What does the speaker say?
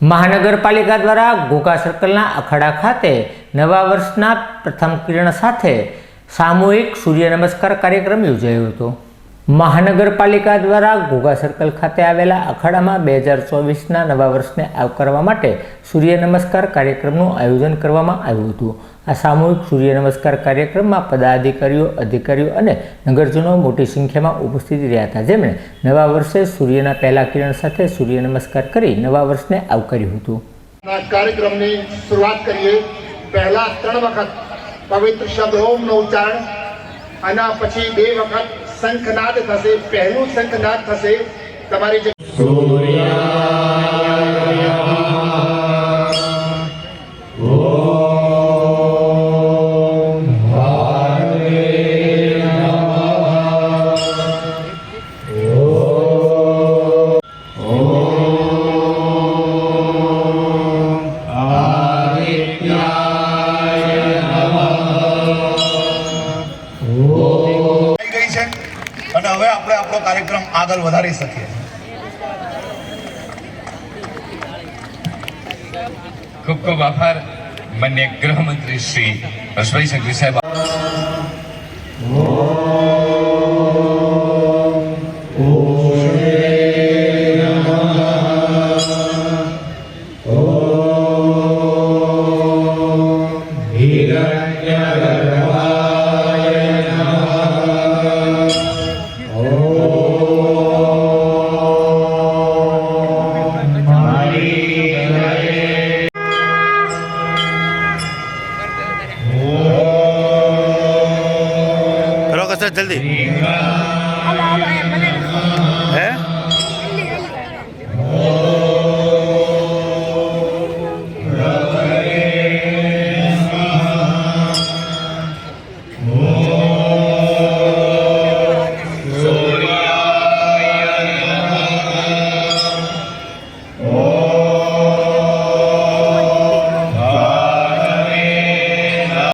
મહાનગરપાલિકા દ્વારા ઘોઘા સર્કલના અખાડા ખાતે નવા વર્ષના પ્રથમ કિરણ સાથે સામૂહિક સૂર્ય નમસ્કાર કાર્યક્રમ યોજાયો હતો. મહાનગરપાલિકા દ્વારા ઘોઘા સર્કલ ખાતે આવેલા અખાડામાં બે હજાર ચોવીસના નવા વર્ષને આવકારવા માટે સૂર્ય નમસ્કાર કાર્યક્રમનું આયોજન કરવામાં આવ્યું હતું. આ સામૂહિક સૂર્ય નમસ્કાર કાર્યક્રમમાં પદાધિકારીઓ, અધિકારીઓ અને નગરજનો મોટી સંખ્યામાં ઉપસ્થિત રહ્યા હતા. જેમણે નવા વર્ષે સૂર્યના પહેલા કિરણ સાથે સૂર્ય નમસ્કાર કરી નવા વર્ષને આવકાર્યું હતું. કાર્યક્રમની શરૂઆત કરીએ. પહેલા ત્રણ વખત પવિત્ર શબ્દ ઓમનો ઉચ્ચારણ અને પછી બે વખત શંખનાદ થશે પહેલું શંખનાદ થશે તમારી જે થઈ ગઈ છે હવે આપણે આપણો કાર્યક્રમ આગળ વધારી શકીએ. ખૂબ ખૂબ આભાર. માન્ય ગૃહમંત્રી શ્રી હર્ષભાઈ સંઘવી સાહેબ. જલ્દી.